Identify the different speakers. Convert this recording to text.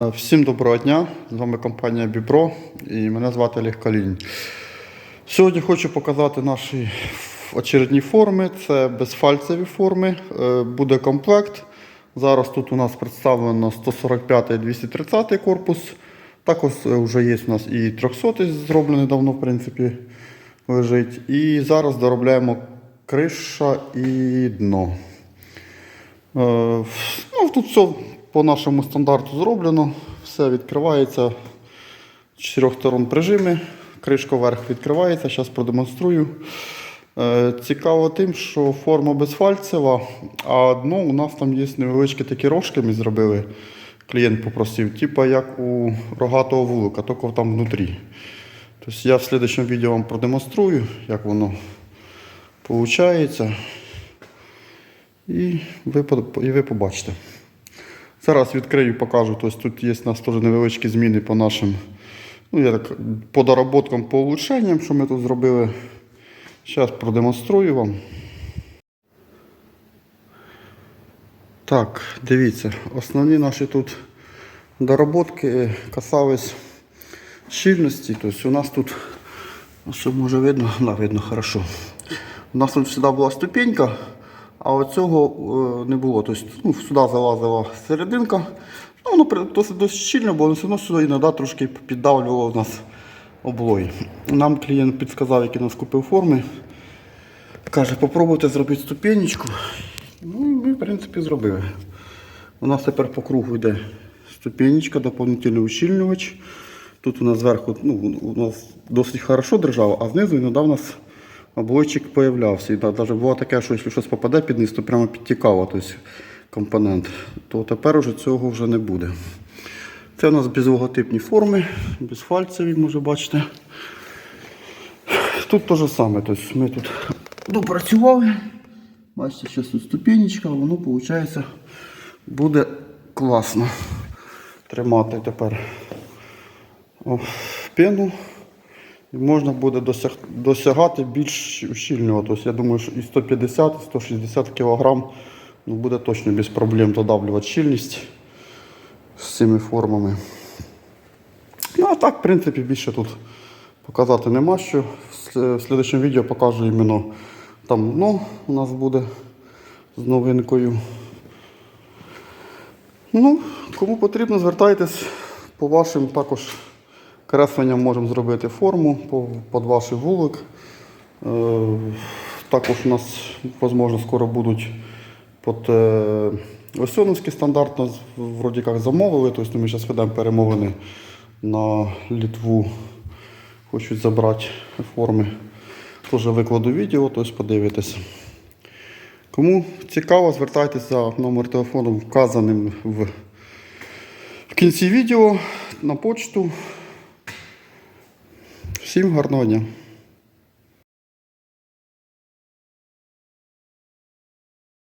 Speaker 1: Всім доброго дня! З вами компанія Біпро і мене звати Олег Калінь. Сьогодні хочу показати наші очередні форми. Це безфальцеві форми. Е, Буде комплект. Зараз тут у нас представлено 145 і 230 корпус. Також е, вже є у нас і 300 зроблений давно, в принципі, лежить. І зараз доробляємо криша і дно. Е, Ну, тут все по нашому стандарту зроблено. Все відкривається з чотирьох сторон прижими. Кришка вверх відкривається. Зараз продемонструю. Е, Цікаво тим, що форма безфальцева, а дно у нас там є невеличкі такі рожки, ми зробили. Клієнт попросив, типа як у рогатого вулика, тільки там внутрі. Тобто я в слідчому відео вам продемонструю, як воно виходить. І ви, і ви побачите. Зараз відкрию, покажу. Тобто тут є у нас теж невеличкі зміни по нашим ну, я так, по доработкам, по улучшенням, що ми тут зробили. Зараз продемонструю вам. Так, дивіться, основні наші тут доработки касались щільності. Тобто у нас тут, що може видно? Да, видно хорошо. У нас тут завжди була ступенька, а оцього е, не було. Тобто, ну, сюди залазила серединка. Ну, воно досить, досить щільно, бо все одно сюди іноді трошки піддавлювало нас облої. Нам клієнт підказав, який нас купив форми. Каже, попробуйте зробити ступенечку. Ну, ми, в принципі, зробили. У нас тепер по кругу йде ступенечка, доповнительний ущільнювач. Тут у нас зверху ну, у нас досить хорошо держав, а знизу іноді у нас облойчик появлявся. І навіть було таке, що якщо щось попаде під низ, то прямо підтікало тобто, компонент. То тепер уже цього вже не буде. Це у нас безлоготипні форми, безфальцеві, може бачите. Тут те ж саме. Тобто ми тут допрацювали. Бачите, зараз тут ступенечка, воно виходить буде класно тримати тепер пену. І можна буде досяг, досягати більш ущільного. Тобто, я думаю, що і 150, і 160 кг ну, буде точно без проблем додавлювати щільність з цими формами. Ну, а так, в принципі, більше тут показати нема що. В слідчому відео покажу іменно там дно у нас буде з новинкою. Ну, кому потрібно, звертайтесь по вашим також кресленням можемо зробити форму під ваш вулик. Е, Також у нас, можливо, скоро будуть під е, Осьоновський стандарт нас вроді як замовили. Тобто ми зараз ведемо перемовини на Літву. Хочуть забрати форми. Теж викладу відео, тобто подивитесь. Кому цікаво, звертайтеся номер телефону, вказаним в, в кінці відео на почту. Всім гарного дня!